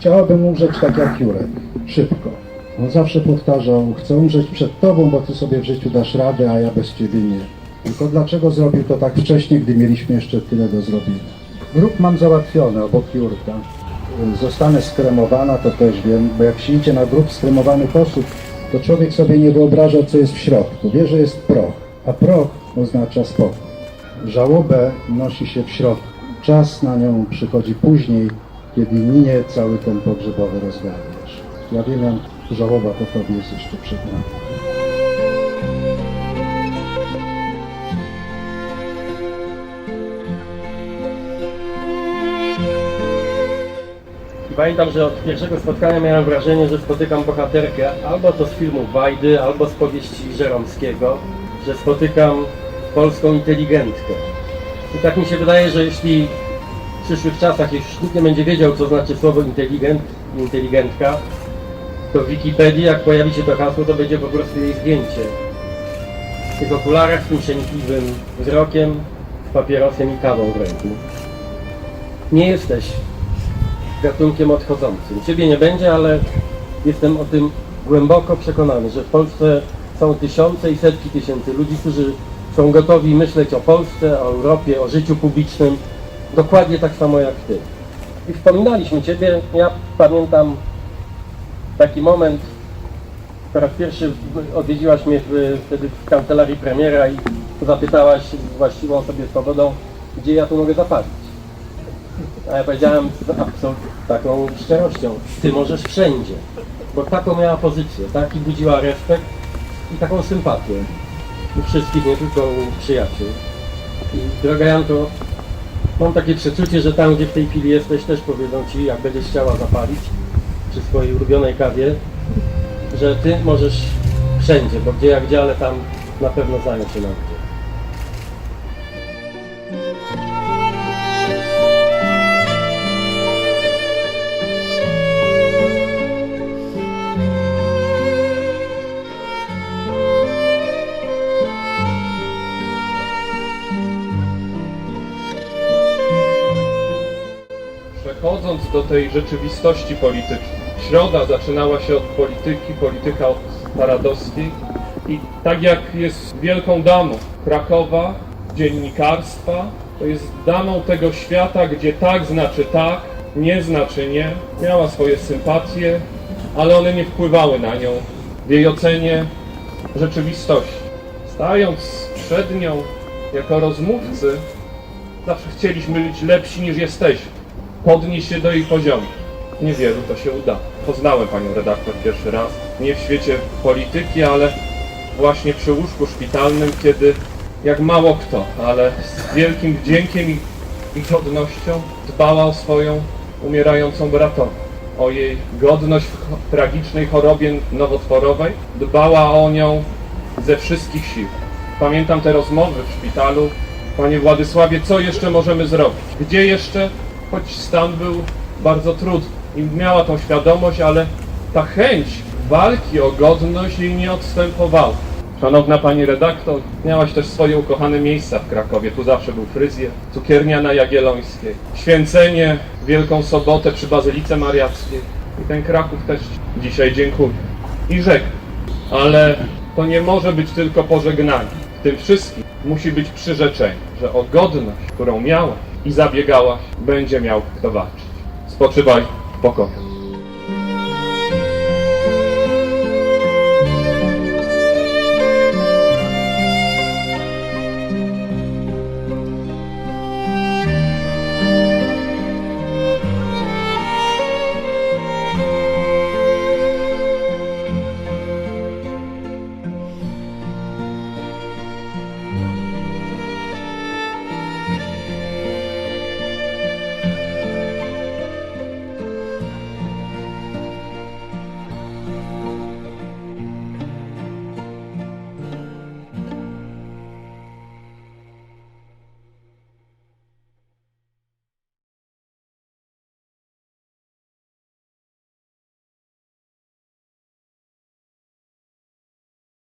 Chciałabym umrzeć tak jak Jurek, szybko. On zawsze powtarzał, chcę umrzeć przed Tobą, bo Ty sobie w życiu dasz radę, a ja bez Ciebie nie. Tylko dlaczego zrobił to tak wcześnie, gdy mieliśmy jeszcze tyle do zrobienia? Grób mam załatwiony obok Jurka. Zostanę skremowana, to też wiem, bo jak się na grób skremowanych osób, to człowiek sobie nie wyobraża, co jest w środku. Wie, że jest proch, a proch oznacza spokój. Żałobę nosi się w środku. Czas na nią przychodzi później, kiedy minie cały ten pogrzebowy rozgardiasz. Ja wiem, żałoba po tobie jest jeszcze przed nami. Pamiętam, że od pierwszego spotkania miałem wrażenie, że spotykam bohaterkę albo to z filmu Wajdy, albo z powieści Żeromskiego, że spotykam polską inteligentkę. I tak mi się wydaje, że jeśli przyszłych czasach już nikt nie będzie wiedział, co znaczy słowo inteligent, inteligentka, to w Wikipedii, jak pojawi się to hasło, to będzie po prostu jej zdjęcie. W tych okularach, z tym przenikliwym wzrokiem, z papierosem i kawą w ręku. Nie jesteś gatunkiem odchodzącym. Ciebie nie będzie, ale jestem o tym głęboko przekonany, że w Polsce są tysiące i setki tysięcy ludzi, którzy są gotowi myśleć o Polsce, o Europie, o życiu publicznym dokładnie tak samo jak Ty. I wspominaliśmy Ciebie, ja pamiętam taki moment, po raz pierwszy odwiedziłaś mnie w, wtedy w kancelarii premiera i zapytałaś z właściwą sobie swobodą, gdzie ja tu mogę zapalić. A ja powiedziałem z absol- taką szczerością, ty możesz wszędzie. Bo taką miała pozycję, taki budziła respekt i taką sympatię. U wszystkich, nie tylko u przyjaciół. I droga Janko, mam takie przeczucie, że tam, gdzie w tej chwili jesteś, też powiedzą ci, jak będziesz chciała zapalić przy swojej ulubionej kawie, że ty możesz wszędzie, bo gdzie jak gdzie, ale tam na pewno znają się na Przechodząc do tej rzeczywistości politycznej, środa zaczynała się od polityki, polityka od Paradowskiej. I tak jak jest wielką damą Krakowa, dziennikarstwa, to jest damą tego świata, gdzie tak znaczy tak, nie znaczy nie, miała swoje sympatie, ale one nie wpływały na nią w jej ocenie rzeczywistości. Stając przed nią jako rozmówcy, zawsze chcieliśmy być lepsi niż jesteśmy podnieść się do jej poziomu. Niewielu to się uda. Poznałem panią redaktor pierwszy raz, nie w świecie polityki, ale właśnie przy łóżku szpitalnym, kiedy jak mało kto, ale z wielkim wdziękiem i, i godnością dbała o swoją umierającą bratową. O jej godność w tragicznej chorobie nowotworowej, dbała o nią ze wszystkich sił. Pamiętam te rozmowy w szpitalu. Panie Władysławie, co jeszcze możemy zrobić? Gdzie jeszcze choć stan był bardzo trudny i miała tą świadomość, ale ta chęć walki o godność jej nie odstępowała. Szanowna Pani redaktor, miałaś też swoje ukochane miejsca w Krakowie. Tu zawsze był fryzjer, cukiernia na Jagiellońskiej, święcenie Wielką Sobotę przy Bazylice Mariackiej. I ten Kraków też dzisiaj dziękuję. I rzekł, ale to nie może być tylko pożegnanie. W tym wszystkim musi być przyrzeczenie, że o godność, którą miałaś i zabiegałaś, będzie miał kto walczyć. Spoczywaj w pokoju.